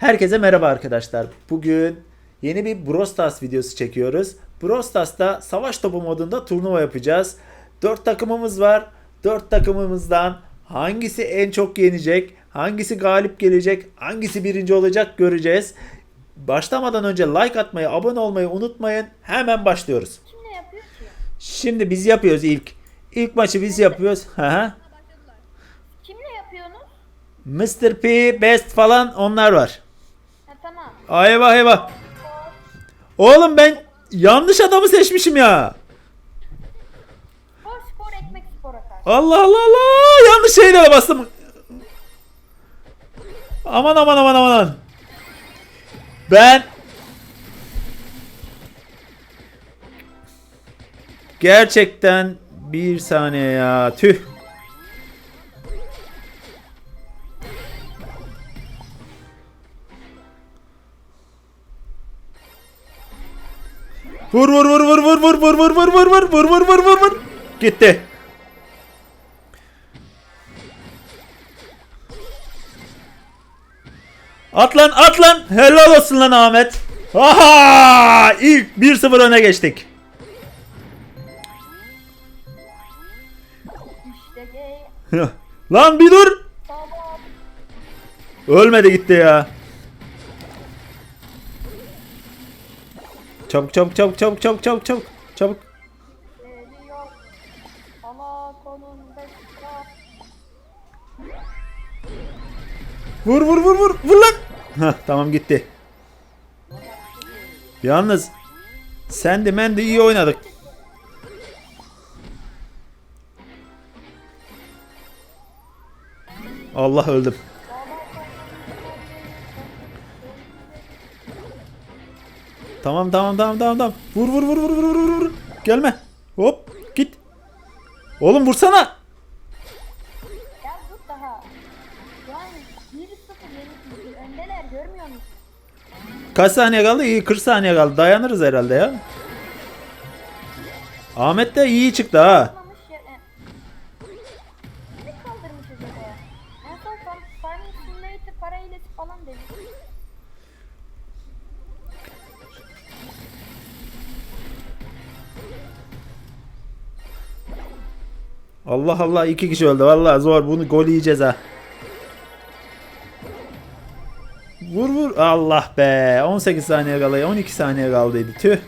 Herkese merhaba arkadaşlar. Bugün yeni bir Brawl Stars videosu çekiyoruz. Brawl Stars'ta savaş topu modunda turnuva yapacağız. 4 takımımız var. 4 takımımızdan hangisi en çok yenecek, hangisi galip gelecek, hangisi birinci olacak göreceğiz. Başlamadan önce like atmayı, abone olmayı unutmayın. Hemen başlıyoruz. Kim ne yapıyor ki? Şimdi biz yapıyoruz ilk. İlk maçı biz yapıyoruz. Hı hı. Kimle yapıyorsunuz? Mr. P, Best falan onlar var. Ay eyvah eyvah. Oğlum ben yanlış adamı seçmişim ya. Spor spor ekmek spora karşı. Allah Allah Allah. Yanlış şeylere bastım. Aman aman aman aman. Ben gerçekten bir saniye ya. Tüh. Vur vur vur vur vur vur vur vur vur vur vur vur vur vur vur vur. Gitti. At lan at lan. Helal olsun lan Ahmet. Aha! İlk 1-0 öne geçtik. Lan bir dur. Ölmedi gitti ya. Çabuk çabuk çabuk çabuk çabuk çabuk çabuk. Çabuk. Vur vur vur vur. Vur lan. Hah tamam gitti. Yalnız sen de ben de iyi oynadık. Allah öldüm. Tamam tamam tamam tamam tamam. Vur vur vur vur vur vur vur. Gelme. Hop git. Oğlum vursana. Ya dur daha. Yani 1-0 yeni öndeler görmüyor musun? Kaç saniye kaldı? İyi 40 saniye kaldı. Dayanırız herhalde ya. Ahmet de iyi çıktı ha. Kaldırmamış ya. Ne kaldırmış acaba ya? En son falan dedi. Allah Allah iki kişi öldü. Vallahi zor. Bunu gol yiyeceğiz ha. Vur vur. Allah be. 18 saniye kaldı. 12 saniye kaldıydı. Tüh.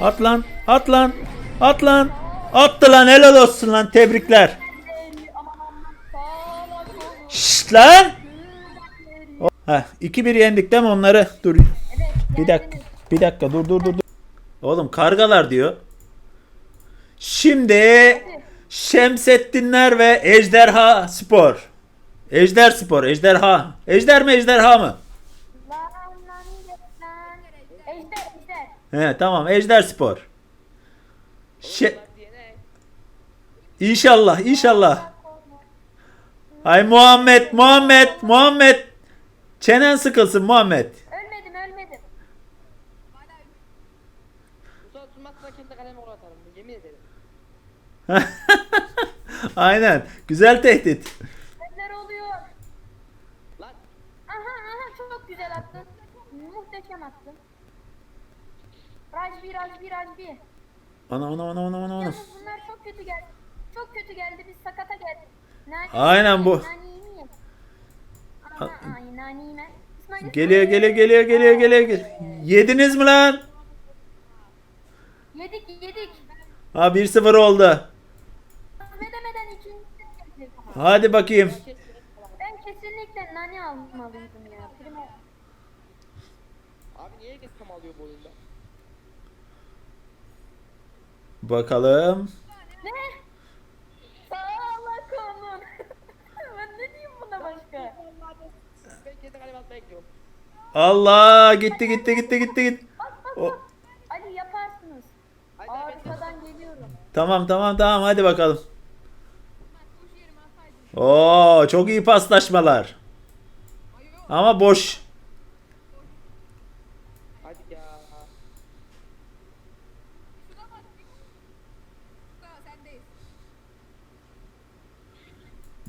At lan. At lan. At lan. Attı lan. Helal olsun lan. Tebrikler. Lan. Heh, 2-1 yendik değil mi onları? Dur. Bir dakika. Bir dakika dur dur dur. dur. Oğlum kargalar diyor. Şimdi Şemsettinler ve Ejderha Spor. Ejder Spor, Ejderha. Ejder mi Ejderha mı? He tamam Ejder Spor. Şe İnşallah, inşallah. Ay Muhammed, Muhammed, Muhammed. Çenen sıkılsın Muhammed. Ölmedim ölmedim. Aynen. Güzel tehdit. Neler oluyor? Lan Aha aha çok güzel attın. Muhteşem attın. Rajbi Rajbi Rajbi. Ana ana ana ana ana ana. Yalnız bunlar çok kötü geldi. Çok kötü geldi biz sakata geldik. Aynen bu. Geliyor geliyor geliyor geliyor geliyor. geliyor. Yediniz mi lan? Yedik yedik. Ha 1-0 oldu. Demeden ikinci geldi. Hadi bakayım. Ben kesinlikle nani almalıydım ya. Primo. abi niye herkes tam alıyor bu oyunda? Bakalım. Allah gitti gitti gitti gitti gitti. O, Ali yaparsınız. Hadi abi. Arkadan geliyorum. tamam tamam tamam hadi bakalım. Oo çok iyi paslaşmalar. Ama boş. hadi ya.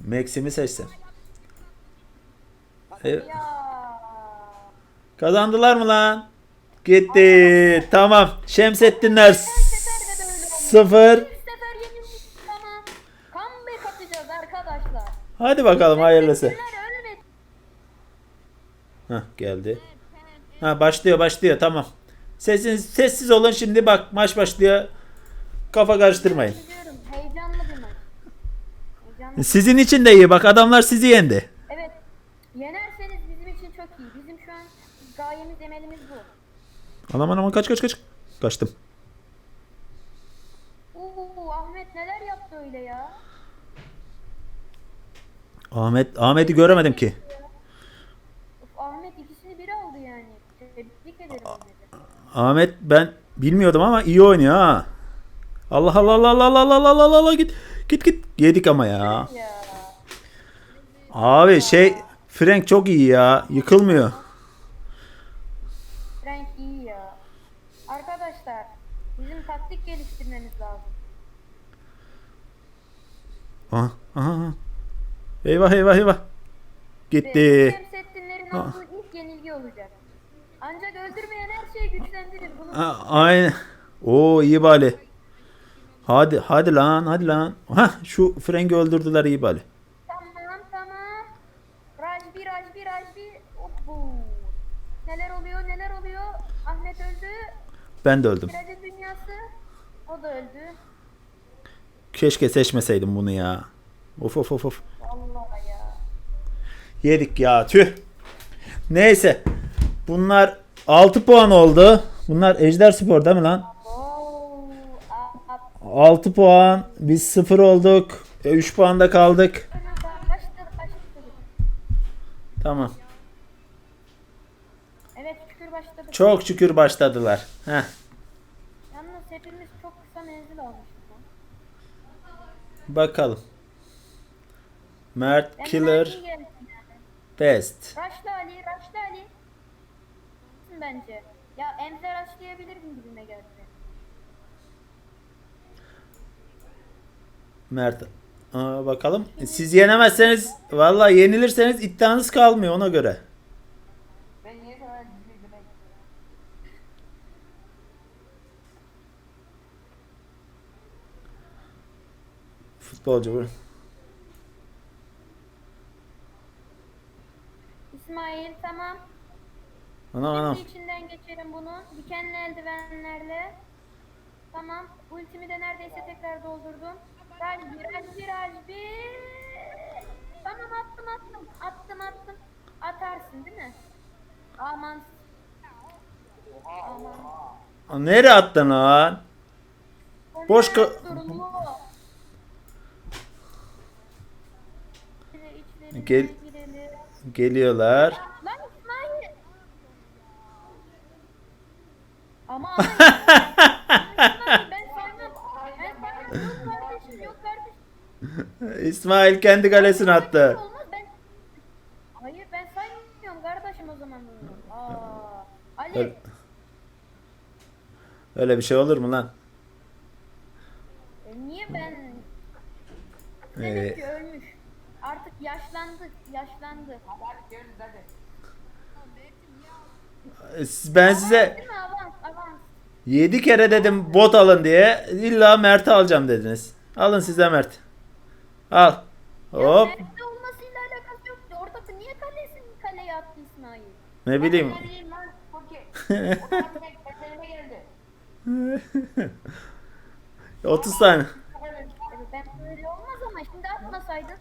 Maxim'i seçsin. E, Ya. Kazandılar mı lan? Gitti. Tamam. Şemsettinler sıfır. Comeback atacağız arkadaşlar. Hadi bakalım hayırlısı. Hah geldi. Ha başlıyor başlıyor tamam. Sessiz sessiz olun şimdi bak maç başlıyor. Kafa karıştırmayın. Biliyorum heyecanlı bir maç. Heyecanlı. Sizin için de iyi bak adamlar sizi yendi. Evet. Yenerseniz bizim için çok iyi. Bizim şu an gayemiz emelimiz bu. Aman aman kaç kaç kaç. Kaçtım. Oo Ahmet neler yaptı öyle ya? Ahmet Ahmet'i göremedim ki. Of, Ahmet ikisini bir aldı yani. Tebrik ederim Ahmet'e. Ahmet ben bilmiyordum ama iyi oynuyor ha. Allah Allah Allah Allah Allah Allah Allah Allah Allah git git git yedik ama ya. Ya. Abi şey Frank çok iyi ya yıkılmıyor. Frank iyi ya. Arkadaşlar bizim taktik geliştirmemiz lazım. Aha, aha. Eyvah eyvah eyvah. Gitti. Şemsettinlerin Ha. olduğu ilk yenilgi olacak. Ancak öldürmeyen her şeyi güçlendirir. Bunu Ha, aynen. Oo iyi bali. Hadi hadi lan hadi lan. Ha şu Frank'i öldürdüler iyi bali. Tamam tamam. Rajbi Rajbi Rajbi. Hoppu. Neler oluyor. Ahmet öldü. Ben de öldüm. Kredi dünyası. O da öldü. Keşke seçmeseydim bunu ya. Of of of of. Vallahi ya. Yedik ya tüh. Neyse. Bunlar 6 puan oldu. Bunlar Ejder Spor değil mi lan? Oo. a- a- 6 puan. Biz 0 olduk. 3 puanda kaldık. Tamam. Evet şükür başladı. Çok şükür başladılar. Heh. Yalnız hepimiz çok kısa menzil lan. Bakalım. Mert Ben Killer yani. Best. Raşlı Ali, Raşlı Ali. Bence. Ya Emre raşlayabilirdim gibime geldi. Mert. Aa, bakalım. Siz yenemezseniz vallahi yenilirseniz iddianız kalmıyor ona göre. Ben niye sana diziydim ben? Futbolcu bu. İsmail tamam. Anam anam. Şimdi içinden geçerim bunu. Dikenli eldivenlerle. Tamam. Ultimi de neredeyse tekrar doldurdum. Rajbi, Rajbi, Rajbi. Tamam attım attım. Attım attım. Atarsın değil mi? Aman. Aman. Nereye attın lan? Boş ka- Durumu. Gel-. Geliyorlar. Lan İsmail. Ama ama İsmail ben saymam. Ben saymam. Yok kardeşim yok kardeşim. İsmail kendi kalesine attı. Olmaz ben. Hayır ben saymıyorum kardeşim o zaman bunu. Aa. Ali. Öyle, öyle bir şey olur mu lan? E, niye ben? Ee, Demek ki ölmüş. Artık yaşlandı. Yaşlandı. Hadi görürüz hadi. ben size Değil mi? Avans avans. 7 kere dedim bot alın diye. İlla Mert'i alacağım dediniz. Alın size Mert. Al. Hop. Nerede olmasıyla alakası yok. Orada niye kalesin kaleye attı İsmail? Ne bileyim. Ben neredeyim lan? Okey. O zaman geldi. 30 tane. Evet, ben böyle olmaz ama şimdi atmasaydın.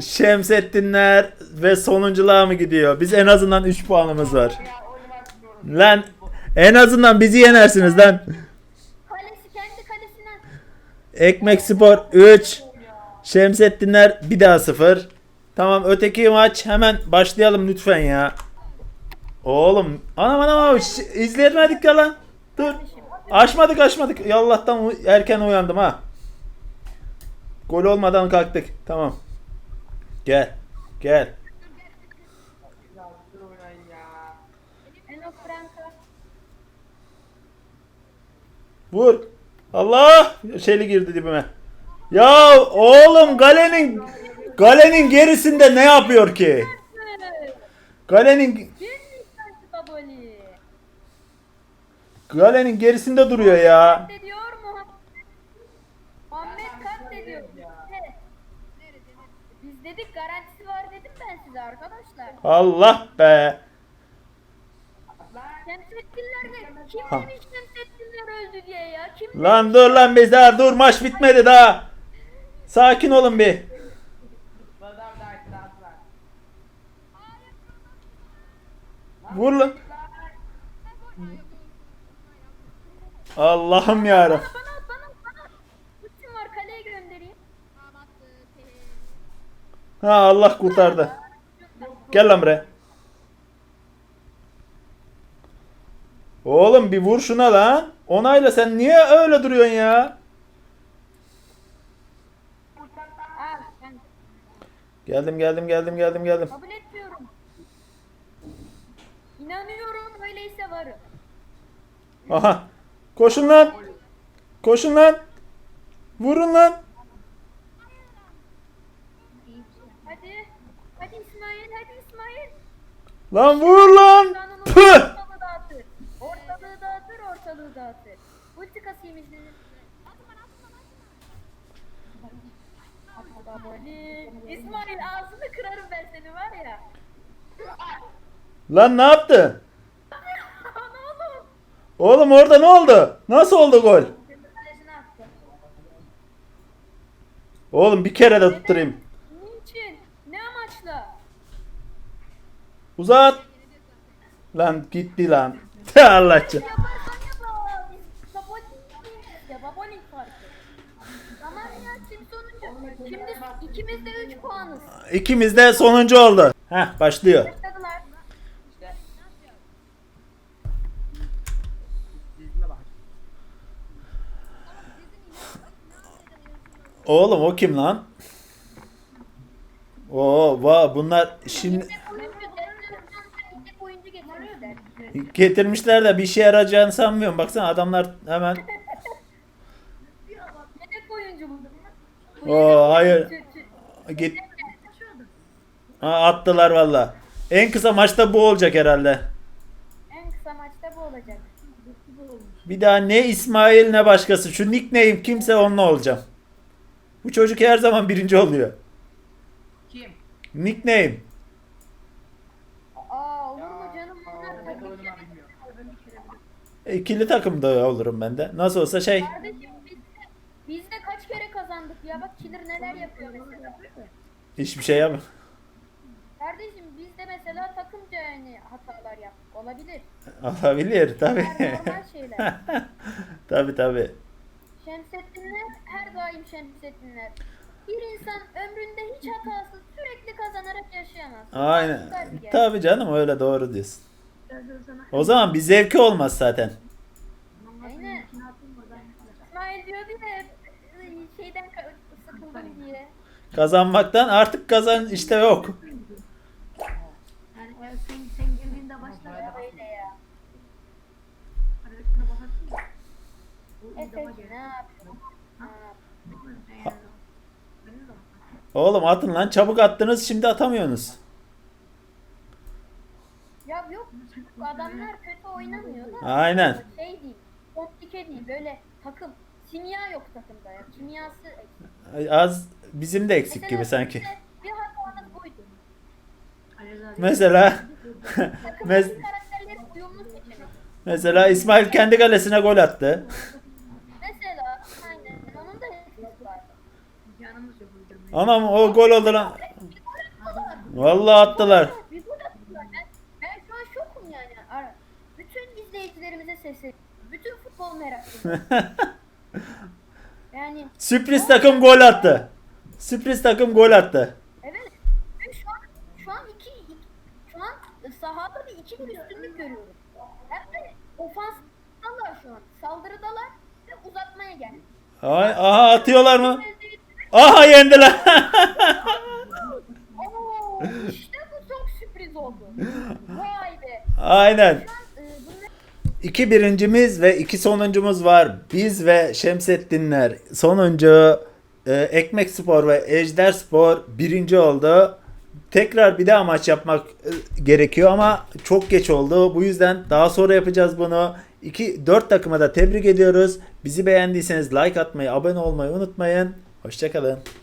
Şemsettinler ve sonunculuğa mı gidiyor? Biz en azından 3 puanımız var. Lan en azından bizi yenersiniz lan. Kalesi kendi kalesinden. Ekmek Spor 3. Şemsettinler bir daha 0. Tamam öteki maç hemen başlayalım lütfen ya. Oğlum anam anam şş, izleyemedik ya lan. Dur. Açmadık açmadık. Ya Allah'tan u- erken uyandım ha. Gol olmadan kalktık. Tamam. Gel. Gel. Vur. Allah! Şeyli girdi dibime. Ya oğlum Gale'nin Gale'nin gerisinde ne yapıyor ki? Gale'nin. Gale'nin gerisinde duruyor ya. Katlediyor Muhammed. Muhammed katlediyor. Evet. Dedik garantisi var dedim ben size arkadaşlar. Allah be. Şemsettinler de kim Ha. demiş Şemsettinler öldü diye ya? Kim Lan dur lan biz daha dur maç bitmedi daha. Sakin olun bir. Adam da iddiası var. Vur lan. Allah'ım yarabbim. Bana at bana at bana at. Ultim var kaleye göndereyim. Ha Allah kurtardı. Gel lan buraya. Oğlum bir vur şuna lan. Onayla sen niye öyle duruyorsun ya? Geldim geldim geldim geldim geldim. kabul etmiyorum. İnanıyorum öyleyse varım. Aha. Koşun lan. Koşun lan. Vurun lan. Hadi. Hadi İsmail hadi İsmail. Lan vur lan. Püh. ortalığı dağıtır. Ortalığı dağıtır. Ulti kasayım. Baboli. İsmail ağzını kırarım ben seni var ya. Lan ne yaptın? Ana oğlum. Orada ne oldu? Nasıl oldu gol? Oğlum bir kere de tutturayım. Uzat. Lan gitti lan. Allah için. Yaparsan yap. Biz Baboli ya Baboli farkı. Tamam ya şimdi ikimiz de 3 puanız. İkimiz de sonuncu oldu. Heh başlıyor. Oğlum o kim lan? Oo va bunlar şimdi getirmişler. de bir şey yarayacağını sanmıyorum. Baksana adamlar hemen. Yedek oyuncu. Oo hayır. Git. Ha, attılar valla. En kısa maçta bu olacak herhalde. En kısa maçta bu olacak. Bir daha ne İsmail ne başkası. Şu nickname kimse onunla olacağım. Bu çocuk her zaman birinci oluyor. Kim? Nickname. Aa olur mu canım Aa, bunlar ben takım oynamayı bilmiyorum. İkili takımda olurum ben de. Nasıl olsa şey. Kardeşim biz de, biz de kaç kere kazandık ya bak Killer neler yapıyor mesela. Hiçbir şey yapma. Kardeşim biz de mesela takımca yani hatalar yaptık olabilir. Olabilir tabi. Bunlar normal şeyler. tabi tabi. Şemsettinler her daim Şemsettinler. Bir insan ömründe hiç hatasız sürekli kazanarak yaşayamaz. Aynen. Yer. Tabi canım öyle doğru diyorsun. O zaman bir zevki olmaz zaten. Aynen. İsmail diyordu ya hep, "Iy, şeyden ka- sıkıldım diye. Kazanmaktan artık kazan işte yok. Yani eğer sen, sen girdiğinde başlar ya. Öyle ya. Hareketine bakarsın ya. Bu Efe idama ne gelir. yapıyor? Ha. Yani benim de bakar. Oğlum atın lan çabuk attınız şimdi atamıyorsunuz. Yok bu adamlar kötü oynamıyor da. Aynen. Şey değil. Komplike değil böyle takım. Kimya yok takımda ya. Kimyası eksik. Az bizim de eksik gibi Mesela sanki. bizde Bir hatamız buydu. Mesela mes- mesela İsmail kendi kalesine gol attı. Mesela aynen onun da etkisi var. İmkanımız yok uydurmaya. Anam o gol oldu lan. Bir gol attılar. Vallahi attılar. Ben, ben şu an şokum yani. Ara. Bütün izleyicilerimize sesleniyorum. Meraklısı. Yani Sürpriz takım gol attı. Sürpriz takım gol attı. evet. Ve şu an şu an iki, iki şu an sahada bir iki bir üstünlük görüyorum. Hem de ofansdalar şu an. Saldırıdalar ve uzatmaya geldi. Ay, aha atıyorlar mı? Aha yendiler. Oo, işte bu çok sürpriz oldu. Vay be. Aynen. Şu an, e, bunlar iki birincimiz ve iki sonuncumuz var. Biz ve Şemsettinler sonuncu. Ee, Ekmek Spor ve Ejder Spor birinci oldu. Tekrar bir daha maç yapmak e, gerekiyor ama çok geç oldu. Bu yüzden daha sonra yapacağız bunu. 2 4 takıma da tebrik ediyoruz. Bizi beğendiyseniz like atmayı, abone olmayı unutmayın. Hoşçakalın.